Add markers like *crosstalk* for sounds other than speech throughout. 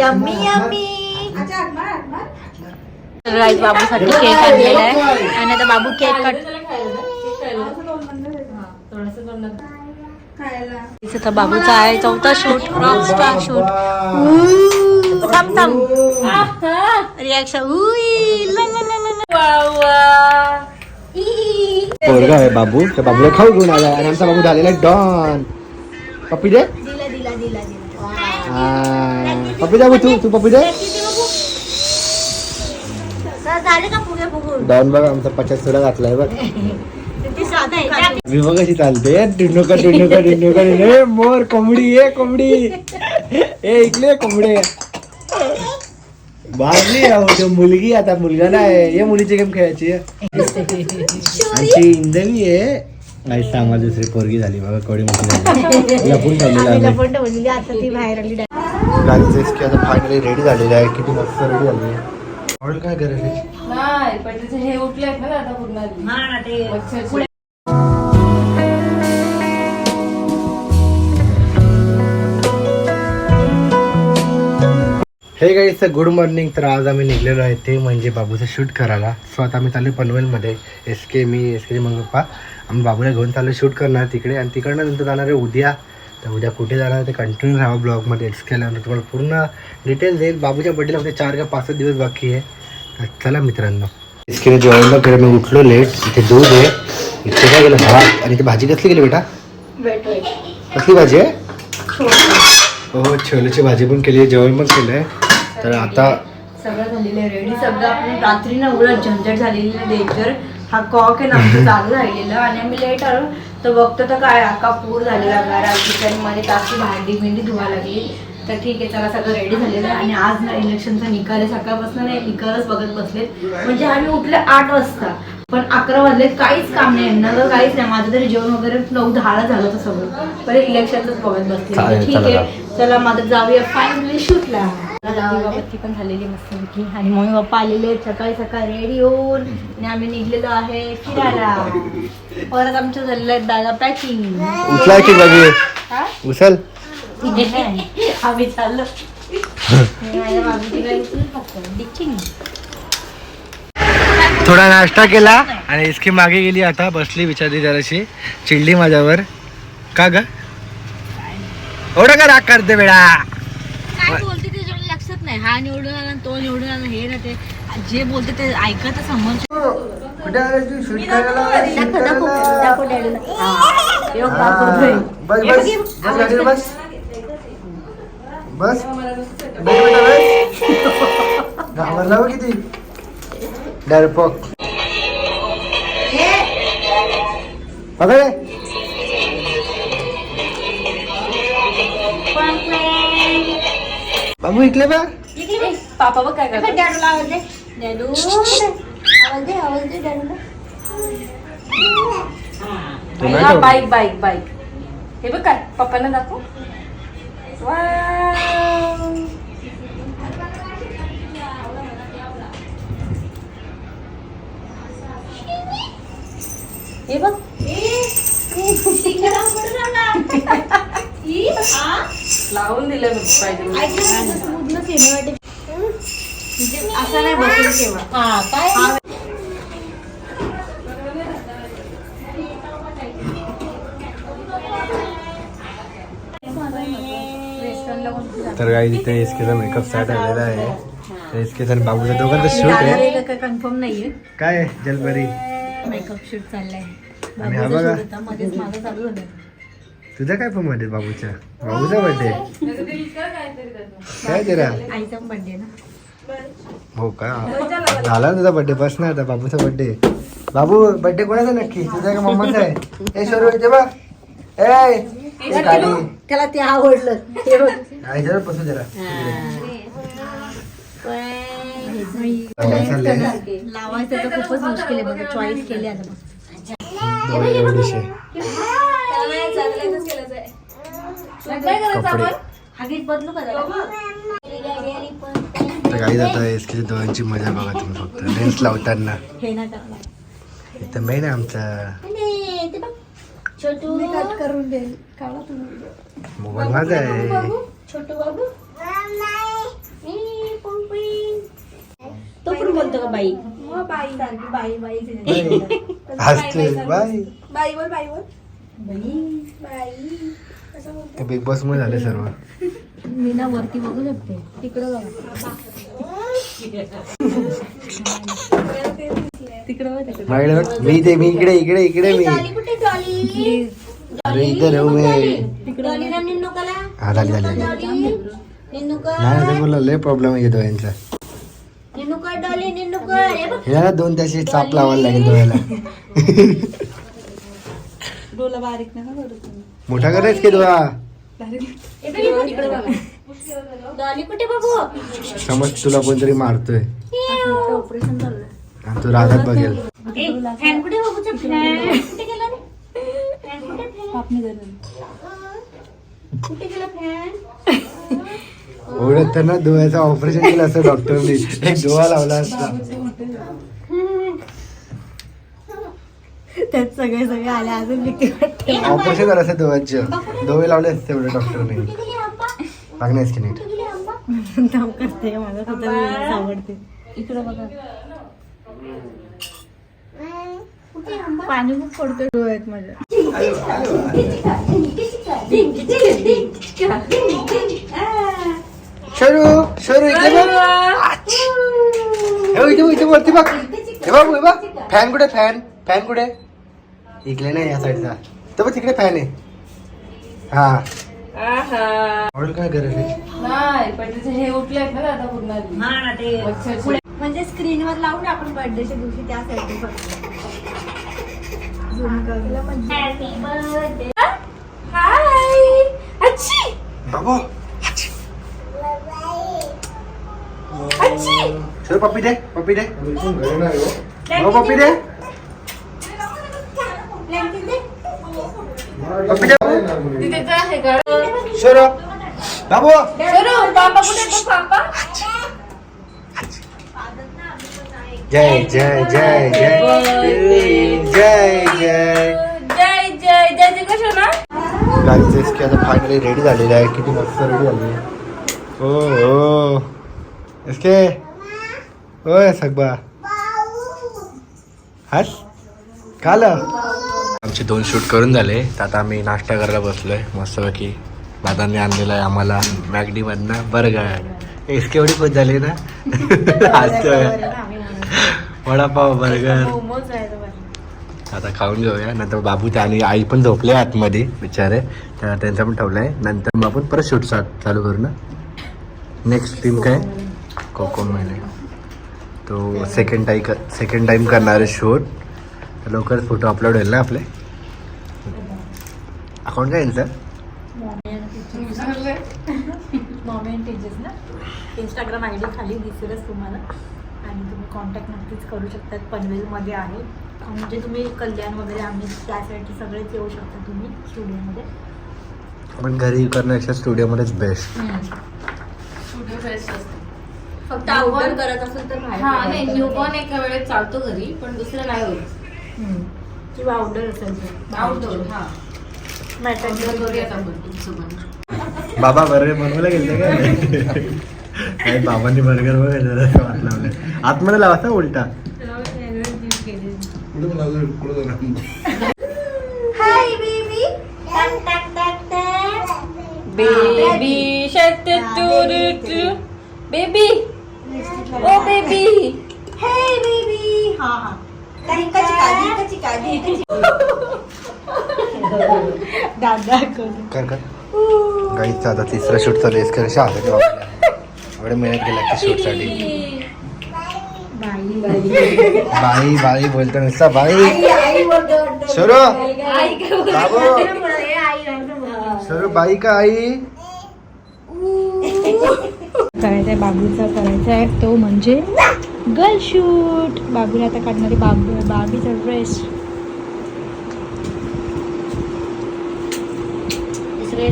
Yummy yummy. Guys बाबूसाठी cake आणलेला आहे. आणि आता बाबू केक कट तर बाबूचा आहे चौथा शूट रॉक स्टार शूट थांब थांब. रिॲक्शन पोरगा आहे बाबू. त्या बाबूला खाऊ घेऊन आला. आणि आमचा बाबू झालेला डॉन. पप्पी दे. दिला दिला दिला दिला. हा. पप्पी दे बाबू तू तू पप्पी दे. डॉन बघ आमचा पचास तुला घातलाय बघ. मी बघ कशी चालते. डिंडोका डिंडोका डिंडोका डिंडो मोर कोंबडी ये कोंबडी. ए इकडे कोंबडे. बाजली मुलगी आता मुलगा नाही. ये मुलीची गेम खेळायची *laughs* आमची इंदवी आहे. नाही सांगा दुसरी पोरगी झाली बघा कवडी मोठी झाली. *laughs* लपून ठेवलेला आम्ही ठेवलेली आता ती बाहेर आली. गाडीचं इसकी आता फायनली रेडी झालेली आहे किती मस्त रेडी झाली आहे. काय नाही पण त्याचे हे उठले आहेत ना आता पूर्ण. हे गाईचं गुड मॉर्निंग तर आज आम्ही निघलेलो आहे ते म्हणजे बाबूचं शूट करायला. सो आता आम्ही चालू पनवेलमध्ये. एस के मी एस के मग पप्पा. आम्ही बाबूला घेऊन चालू शूट करणार तिकडे. आणि तिकडनं नंतर जाणार आहे उद्या. तर उद्या कुठे जाणार ते कंटिन्यू राहा ब्लॉगमध्ये एक्स केल्यानंतर तुम्हाला पूर्ण डिटेल्स येईल बाबूच्या बड्डेला फक्त चार का पाच दिवस बाकी आहे. तर चला मित्रांनो. एस केने जेवण केलं मी उठलो लेट इथे दूध आहे. इथे काय गेलं भात. आणि इथे भाजी कसली गेली बेटा? कसली भाजी आहे? हो छोलेची भाजी पण केली आहे. जेवण पण केलं आहे तर आता सगळं झालेलं आहे. रेडी सगळं आपण रात्री ना एवढं झंझट झालेली डेंजर हा कॉक आहे ना आमचं चालू राहिलेलं. आणि आम्ही लेट आलो. तर बघतो तर काय अका पूर झालेला घरात किचनमध्ये तासी भांडी बिंडी धुवा लागली. तर ठीक आहे चला सगळं रेडी झालेलं आहे. आणि आज ना इलेक्शनचा निकाल आहे. सकाळपासून नाही निकालच बघत बसलेत. म्हणजे आम्ही उठले आठ वाजता. पण अकरा वाजले काहीच काम नाही. यांना तर काहीच नाही. माझं तरी जेवण वगैरे नऊ दहाला झालं होतं सगळं. पहिले इलेक्शनच बघत बसले ठीक आहे. चला. माझं जाऊया. फायनली शूटला पण झालेली मस्त आणि मम्मी पप्पा आलेले आहेत सकाळी सकाळी रेडी होऊन आणि आम्ही निघलेलो आहे फिरायला. परत आमचं झालेलं आहे दादा पॅकिंग उचलाय की बाजी उचल. *laughs* आम्ही चाललो. थोडा नाश्ता केला आणि इसकी मागे गेली आता बसली विचारली जराशी. चिडली माझ्यावर. का ग? एवढं का राग करते बेडा काय बोलते ते जेवढं लक्षात नाही हा निवडून आला तो निवडून आला हे ना ते जे बोलते ते ऐकत समज कुठे आले तू? शूट दाखव, दाखव, दाखव डॅडीला. हा, योग दाखवतोय. बस हे. बघ, हे. बस बघ, बस. गाडीवर बस बस बस. बेटा, बस. घाबरला किती? डरपोक. पकडे. बाबू इकले बा पापा बघ काय करतात डॅडूला आवाज दे. डॅडू आवाज दे आवाज दे डॅडूला तो नाही हा, ठेवला. बाईक बाईक बाईक हे बघ काय पप्पांना दाखव वाव. हे बघ लावून दिलं मी पाहिजे असं नाही बसेल तेव्हा तर काही इथे एस केचा मेकअप स्टार्ट झालेला आहे. तर एस केचा आणि बाबूचा दोघांचा शूट आहे. कन्फर्म नाहीये. काय जलपरी? मेकअप शूट चाललाय. हा बघा. तुझा काय पण बर्थडे बाबूच्या? बाबूचा बर्थडे काय तेरा आईचा बर्थडे ना. हो का? झाला ना तुझा बर्थडे बस ना आता बाबूचा बर्थडे बाबू बर्थडे कोणाचा नक्की? तुझा का मम्माचा आहे? ए शोरू इथे बा. ए त्याला ते आवडलं. हे बघ. आई जरा बसू जरा. लावायचं तर खूपच मुश्किल आहे. बघा चॉईस केली आता कपडे. बदलू का? तर काही जाता एस के दोघांची मजा बघा तुम्ही फक्त. लेन्स लावताना. इथं मेन आहे आमचा. मोबाईल माझा आहे. बाई बोलतो का बाई? बाई. बाई बाई बाई. बाई बाई. बाई. ते बिग बॉस मुळे झाले सर्व. मी ना वरती बघू शकते. तिकडे बघा. मी ते मी इकडे इकडे इकडे मी अरे इथे राहू मी. हा झाली झाली. नाही बोलला लय प्रॉब्लेम येतो यांचा याला दोन त्याशी चाप लावायला लागेल डोळ्याला. *laughs* डोला बारीक नका करू तुम्ही. मोठा करायच की डॉली कुठे बघू समज तुला कोणतरी मारतोय. ऑपरेशन आणि तू राधात बघेल. फॅन कुठे बघू फॅन कुठे गेला रे? फॅन कुठे फॅन पापणी करून कुठे गेला फॅन ओढत तर ना डोळ्याचं ऑपरेशन केलं असतं डॉक्टरनी. एक डोळा लावला असता. त्यात सगळे सगळे आले अजून भीती वाटते. ऑपरेशन झालं असतं डोळ्याचं डोळे लावले असते एवढे डॉक्टरने लागण्यास की नीट? काम करते माझा स्वतः आवडते. इकडं बघा. पाणी खूप पडतोय डोळ्यात माझ्या. शरू शरू इकडे बघ. आच. हे बघ, इथे बघ, इथे वरती बघ. हे बघ हे बघ. फॅन कुठे फॅन? फॅन कुठे? इकडे नाही या साईडचा तर तिकडे फॅन आहे. हा. ऑर्डर काय गरज आहे? नाही पण हे उठलेत ना आता. मच्छरचे. म्हणजे स्क्रीनवर लावून आपण बर्थडेच्या दिवशी म्हणजे. हाय. अच्छी बाबू. शरू पप्पी दे पप्पी दे. पप्पी दे पप्पी दे तिथे जा हे कर शरू. बाबू बरं पापा कुठे पापा जय जय जय जय. जय जय. जय जय ना आता फायनली रेडी झालेली आहे. किती मस्त रेडी झाली आहे. हो हो एसके होय सगबा हस. काल? आमचे दोन शूट करून झाले. तर आता आम्ही नाश्ता करायला बसलोय. मस्तपैकी दादांनी आणलेलं आहे आम्हाला. मॅगडीमधनं बर्गर. एसके एवढी खुश झाली ना? *laughs* हसतोय वडापाव बर्गर. आहे. आता खाऊन घेऊया. नंतर बाबू ते आणि आई पण झोपले आतमध्ये बिचारे. त्या त्यांचा पण ठेवलाय. नंतर मग आपण परत शूट चालू करू ना नेक्स्ट टीम काय? कोकम महिने तो सेकंड टाईम सेकंड टाइम करणार आहे शूट. लवकरच फोटो अपलोड होईल ना आपले? अकाउंट काय टीचर्स ना? इंस्टाग्राम आय डी खाली दिसेलच तुम्हाला. आणि तुम्ही कॉन्टॅक्ट नक्कीच करू शकतात पनवेलमध्ये आहे. म्हणजे तुम्ही कल्याण वगैरे आम्ही त्यासाठी सगळेच येऊ शकता तुम्ही स्टुडिओमध्ये पण घरी करण्यापेक्षा स्टुडिओमध्येच बेस्ट स्टुडिओ बेस्ट असतो. फक्त आउटडोर करत असेल तर हा. नाही न्यू बॉर्न एका वेळेत चालतो घरी पण दुसरं नाही होत. किंवा आउटडोर असेल आउटडोर हा. मॅटर करूयात आपण तुमचं बाबा बर्गर बनवायला गेलते काय? काय बाबांनी बर्गर असं वाट लावलं आतमध्ये लावा उलटा. हाय बेबी टक टक टक टक baby shut baby oh baby hey baby हा हा दादा कर. कर गाईचा आता तिसरा शूट चालू आहे. कशा आले एवढे मेहनत केला की शूटसाठी बाई बाई. बाई बाई बोलतो नुसता. बाई. आई बाबू. शरू बाई का आई? करायचा आहे बाबूचा करायचा आहे तो म्हणजे गर्ल शूट बाबूला आता काढणारी बाबू बाबीचा ड्रेस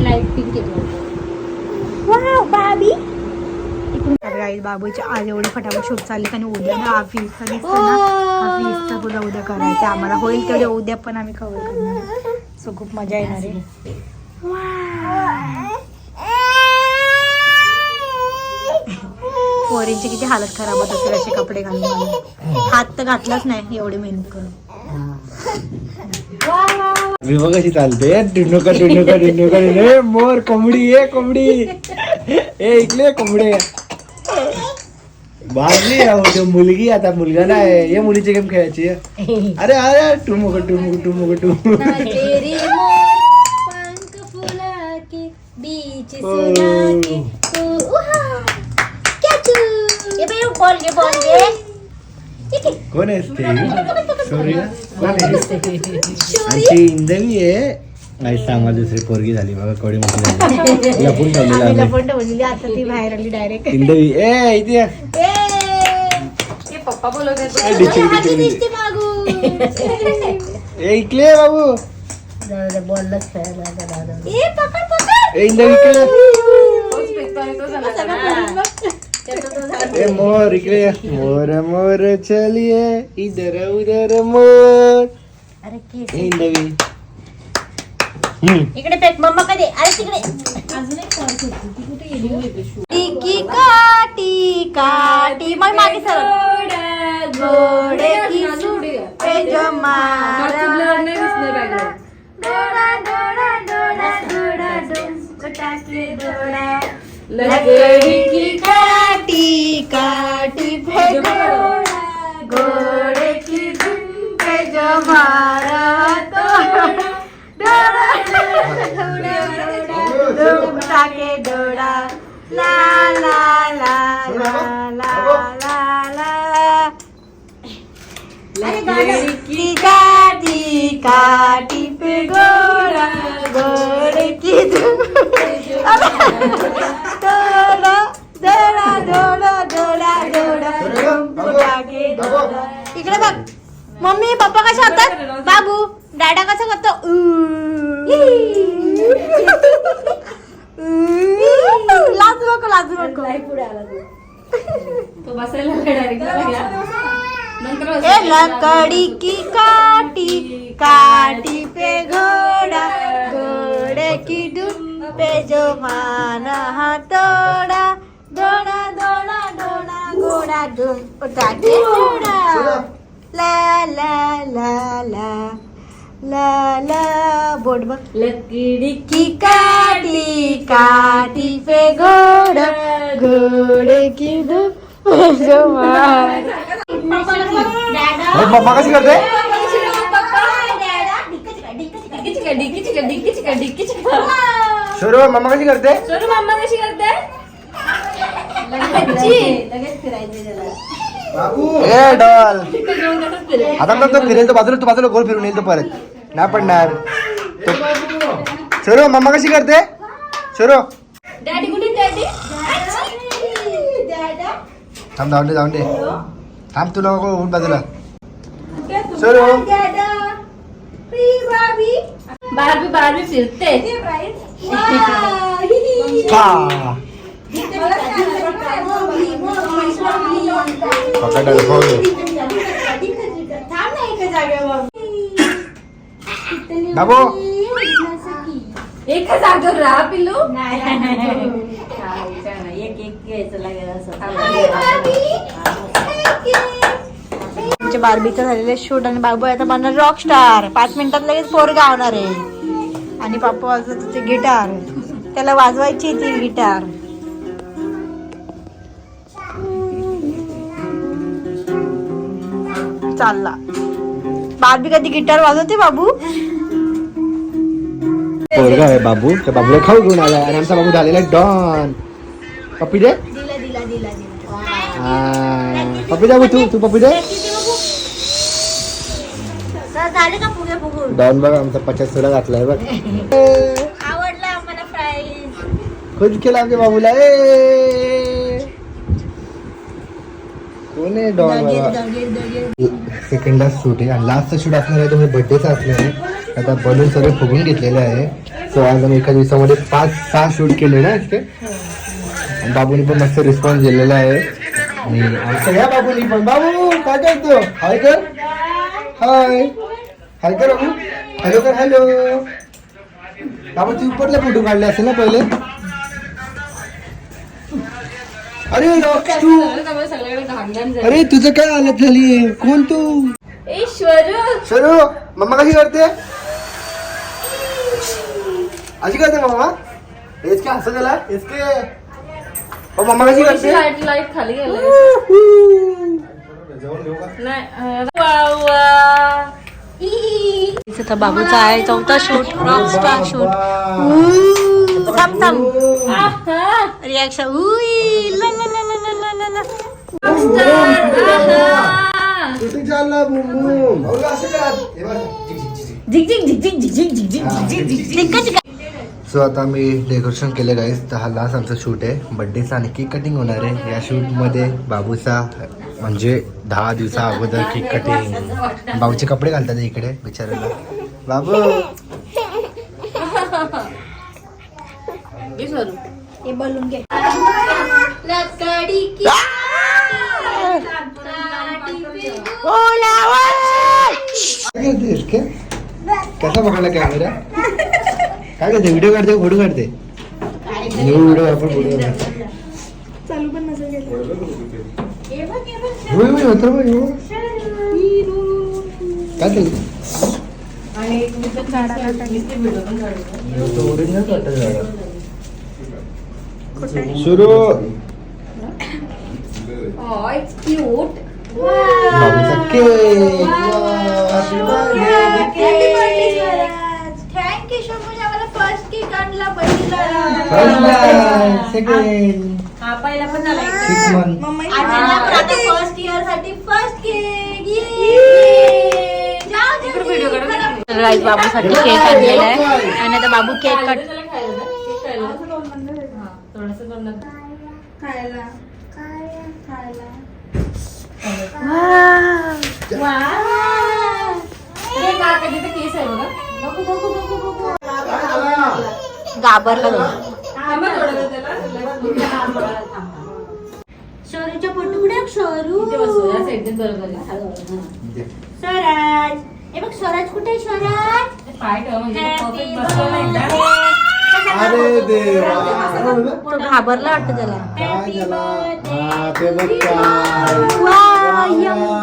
लाइट पिंक बाबी गाईज बाबूची आज एवढी फटाफट शूट चालली आणि उद्या ना हा फीसचा दिसतो ना. फीसचा तुला उद्या करायचा. आम्हाला होईल तेवढे उद्या पण आम्ही कव्हर करणार. सो खूप मजा येणार आहे. पोरींची किती हालत खराब होत असेल असे कपडे घालून. हात तर घातलाच नाही एवढी मेहनत करून. मी बघ कशी चालते डिंडोका डिंडोका डिंडोका ए मोर कोंबडी ए कोंबडी. ए इकडे कोंबडे. बाजली मुलगी आता मुलगा नाही. ये मुलीची गेम खेळायची अरे अरे टुमुक टुमुक टुमुक टुमुक तेरी मोर पंख फुला के बीच के तू बाई, बॉल घे बॉल घे ठीक आहे. कोण आहेस ते सॉरी कोण आहे आमची इंदवी आहे नाही सांगा दुसरी पोरगी झाली बघा कवडी मोठी झाली। लपून ठेवलेलं आम्ही आम्ही. लपवून ठेवलेली आता ती बाहेर आली डायरेक्ट इंदवी ए इथे ये. हे पप्पा बोलत आहेत ए, डिचक, डिचक, डिचक. मागून. ए इकडे ये बाबू. बॉलच खेळायला ए पकड पकड. ए इंदवी इकडे तोच फेकतो आणि तो झाला ना. ए मोर इकडे. मोर मोर चलिए इधर उधर मोर अरे इंदवी हम्म. इकडे पेट मम्मा कधी अरे तिकडे अजून एक टॉर्च होती ती कुठे गेली टिकी काटी काटी मग मागे सर घोडे की पे जो मारा डोळा डोळा डोळा के डोळा लकड़ी की काटी काटी पे घोड़ा घोड़े की धुन पे जो मारा तो डोड़ा डोड़ा डोड़ा डोड़ा के डोड़ा ला ला ला ला ला ला ला की डोळा डोळा डोळा. इकडे बघ. मम्मी पप्पा कशा होतात? बाबू डाडा कसा करतो. लाजू नको लाजू नको. तो. बसायला डायरेक्ट लागला नंतर ए बसायला. लकड़ी की काटी काटी पे घोड़ा घोड़े की धुन पे जो माना दौड़ा दौड़ा घोड़ा धुन उठा के घोड़ा ला ला ला ला ला ला बोट बघ. लकड़ी की काटी काटी पे घोड़ा घोड़े की अरे पप्पा कशी करते डिक्की चिका डिक्की चिका डिक्की चिका डिक्की चिका सौरभ मम्मा कशी करते सोनू मम्मा कशी करते ए डॉल. आता मग तो फिरेल तो बाजूला तो बाजूला गोल फिरून येईल तो परत नाही पडणार सौरभ मम्मा कशी करते डॅडी थांब जाऊन दे जाऊन दे थांब तुला नको उठ बाजूला सौरभ बारबी बारबी फिरते एका जागेवर राहा पिल्लू आमच्या बार्बीचं झालेलं शूट आणि बाबू आता बनणार रॉक स्टार पाच मिनिटात लगेच पोर गावणार आहे. आणि पापू वाजवत होते गिटार. त्याला वाजवायची ती गिटार. चालला. बार्बी कधी गिटार वाजवते बाबू? पोरगा आहे बाबू त्या बाबूला खाऊ घेऊन आला आणि आमचा बाबू झालेला आहे डॉन. पप्पी दे. दिला दिला दिला दिला. हा. पप्पी दे तू तू पप्पी दे. डॉन बघ आमचा पचास तुला घातलाय बघ. आवडला आम्हाला प्राईज खुश केला आमच्या बाबूला. ए! कोण डॉन सेकंड शूट आहे. आणि लास्टचं शूट असणार आहे तुम्ही बर्थडेचं असणार आहे. आता बलून सगळे फुगून घेतलेले आहे. सो आज आम्ही एका दिवसामध्ये पाच सहा शूट केले ना इथे. बाबूनी पण मस्त रिस्पॉन्स दिलेला आहे. आणि आमच्या या बाबूनी पण. बाबू काय करतो? हाय कर हाय हाय कर बाबू हॅलो कर हॅलो बाबू तू पडले फोटो काढले असेल ना पहिले? अरे तू झाली. अरे तुझं काय हालत झाली? कोण तू? सरू मम्मा कशी करते? अशी करते मम्मा? एस के हसत त्याला एस के ओ, मम्मा कशी करते? लाइट खाली गेलं. नाही तर बाबूचा आहे चौथा शूट रॉकस्टार शूट. थांब थांब. रिॲक्शन. हे झिक. सो आता मी डेकोरेशन केलं गाईस तर हा लास्ट आमचा शूट आहे. बड्डेचा आणि केक कटिंग होणार आहे. या शूटमध्ये बाबूचा म्हणजे दहा दिवसा अगोदर केक कटिंग बाबूचे कपडे घालतात इकडे बिचारायला बाबू. हे बोलून घे. काय करतेस के कसा पकडला कॅमेरा काय करते व्हिडिओ काढते फोटो काढते न्यू व्हिडिओ आपण व्हिडिओ काढते चालू पण नसेल. होय, होय. काय आणि एक मी तर काढायला टाकली ती व्हिडिओ पण काढतो ओरिजिनल वाटतं झाडं. सुरू *coughs* cute. बाबूचा cake Happy birthday, Swaraj. Thank you so much. आम्हाला first cake आणला बहिणीला. सेकंड हा पहिला पण झाला एक. सिक्स मंथ आजीला पण आता फर्स्ट इयरसाठी फर्स्ट केक. राईस बाबूसाठी केक आणलेला आहे. आणि आता बाबू केक कट त्याला शोरूच्या पोटुड्या शोरू. स्वराज. हे बघ स्वराज कुठे स्वराज? म्हणजे. अरे देवा. घाबरला वाटतं त्याला. हा.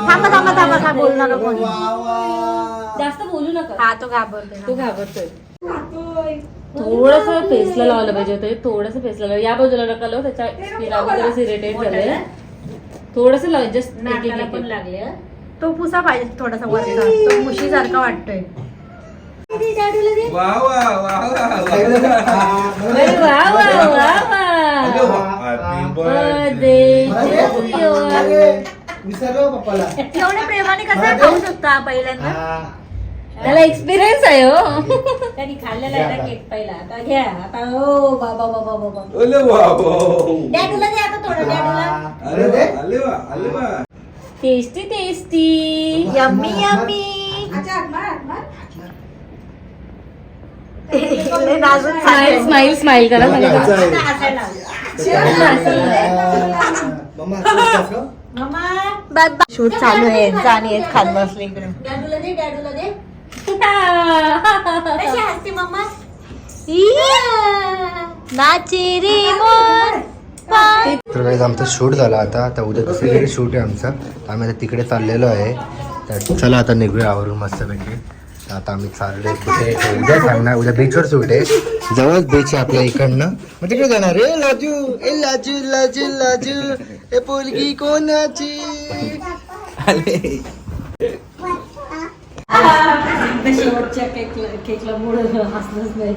थांबा थांबा थांबा थांबा बोलू नका कोणी. वा, वा. जास्त बोलू नका. हा तो घाबरतो तो घाबरतोय. थोडस फेसला लावलं पाहिजे होतं थोडस फेसला लावलं या बाजूला नका लावू त्याच्या स्किन इरिटेट झाले. थोडस जस्ट लागले तो पुसा पाहिजे थोडासा वरचा. तो मुशी सारखा वाटतोय एवढ्या प्रेमाने कसं खाऊ शकता पहिल्यांदा. त्याला एक्सपिरियन्स आहे हो. *laughs* त्यांनी खाल्लेला आहे ना केक पहिला. आता घ्या. आता हो बाबा बाबा बाबा अरे वा वा. डॅडूला दे आता थोडं डॅडूला. अरे वा, आले वा आले वा. टेस्टी टेस्टी यम्मी यम्मी नाजूक स्माइल स्माइल स्माइल करा दाखव. शूट चालू आहे. जाणी आहेत खात बसले इकडे. डॅडूला दे डॅडूला दे. कशी *laughs* हसते मम्मा नाचे रे मोर पाय. तर काही आमचा शूट झाला आता. आता उद्या दुसरीकडे शूट आहे आमचा. तर आम्ही आता तिकडे चाललेलो आहे. तर चला आता निघूया आवरून मस्त पैकी तर आता आम्ही चाललोय कुठे? उद्या सांगणार. उद्या बीचवर शूट आहे. जवळच बीच आहे आपल्या इकडनं. मग तिकडे जाणार. रे लाजू. ए लाजू लाजू लाजू. ए पोलगी कोणाची? *laughs* शेवटच्या केकला केकला मूळ हसलंच नाही